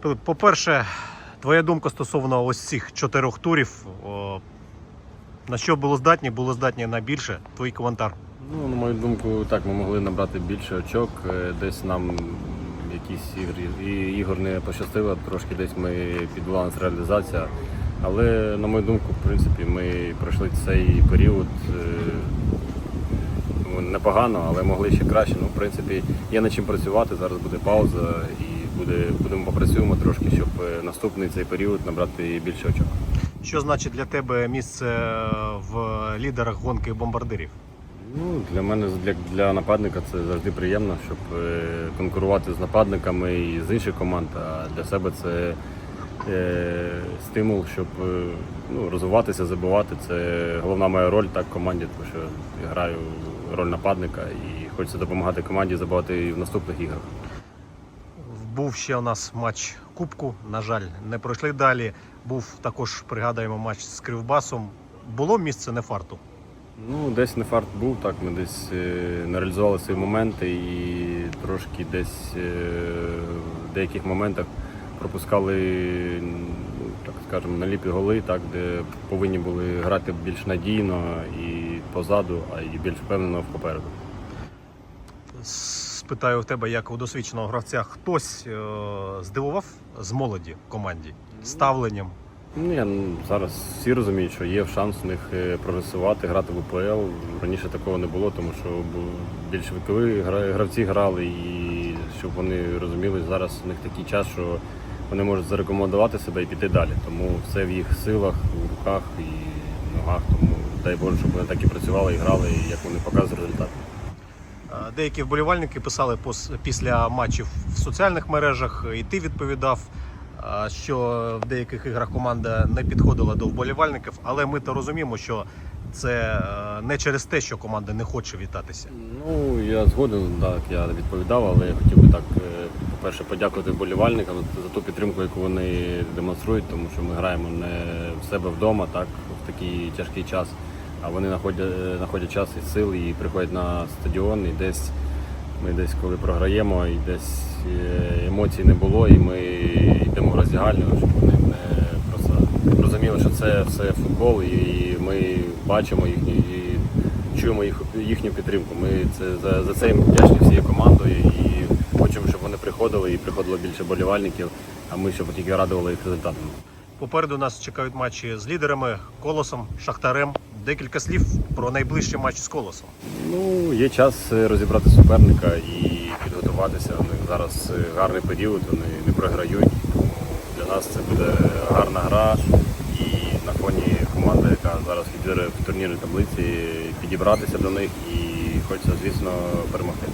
По-перше, твоя думка стосовно ось цих чотирьох турів. На що було здатні? Було здатні на більше. Твій коментар. Ну, на мою думку, так, ми могли набрати більше очок. Е, Десь нам якісь ігри, ігор не пощастило, трошки десь ми підвела реалізація. Але, на мою думку, в принципі, ми пройшли цей період е, ну, непогано, але могли ще краще. Ну, в принципі, є над чим працювати. Зараз буде пауза і буде, будемо попрацюємо трошки, щоб е, наступний цей період набрати більше очок. Що значить для тебе місце в лідерах гонки бомбардирів? Ну, для мене, для, для нападника це завжди приємно, щоб е, конкурувати з нападниками і з інших команд. А для себе це е, стимул, щоб е, ну, розвиватися, забивати. Це головна моя роль так в команді, тому що я граю роль нападника і хочеться допомагати команді забивати і в наступних іграх. Був ще у нас матч Кубку. На жаль, не пройшли далі. Був також, пригадаємо, матч з Кривбасом. Було місце не фарту. Ну, десь не фарт був, так ми десь е, не реалізували свої моменти і трошки десь е, в деяких моментах пропускали, ну, так скажемо, наліпі голи, так, де повинні були грати більш надійно і позаду, а і більш впевнено попереду. Спитаю в тебе, як у досвідченого гравця, хтось е, здивував з молоді команді ставленням. Ну, я, зараз всі розуміють, що є шанс у них е, прогресувати, грати в УПЛ. Раніше такого не було, тому що більш вікові гравці грали, і щоб вони розуміли, зараз у них такий час, що вони можуть зарекомендувати себе і піти далі. Тому все в їх силах, в руках і ногах. Тому дай Боже, щоб вони так і працювали і грали, і як вони показують результат. Деякі вболівальники писали пос- після матчів в соціальних мережах, і ти відповідав, що в деяких іграх команда не підходила до вболівальників, але ми то розуміємо, що це е, не через те, що команда не хоче вітатися. Ну, я згоден, так, я відповідав, але я хотів би так, е, по-перше, подякувати вболівальникам за ту підтримку, яку вони демонструють, тому що ми граємо не в себе вдома, так, в такий тяжкий час, а вони знаходять, знаходять час і сил і приходять на стадіон, і десь ми десь коли програємо, і десь е, емоцій не було, і ми йдемо в роздягальню, щоб вони не просто розуміли, що це все футбол, і ми бачимо їхні і чуємо їх, їхню підтримку. Ми це за, за це їм вдячні всією командою і хочемо, щоб вони приходили і приходило більше болівальників, а ми щоб тільки радували їх результатами. Попереду нас чекають матчі з лідерами Колосом, Шахтарем. Декілька слів про найближчий матч з Колосом. Ну, є час е, розібрати суперника і підготуватися. У них зараз е, гарний період, вони не програють. Для нас це буде гарна гра. І на фоні команди, яка зараз лідирує в турнірній таблиці, підібратися до них і хочеться, звісно, перемогти.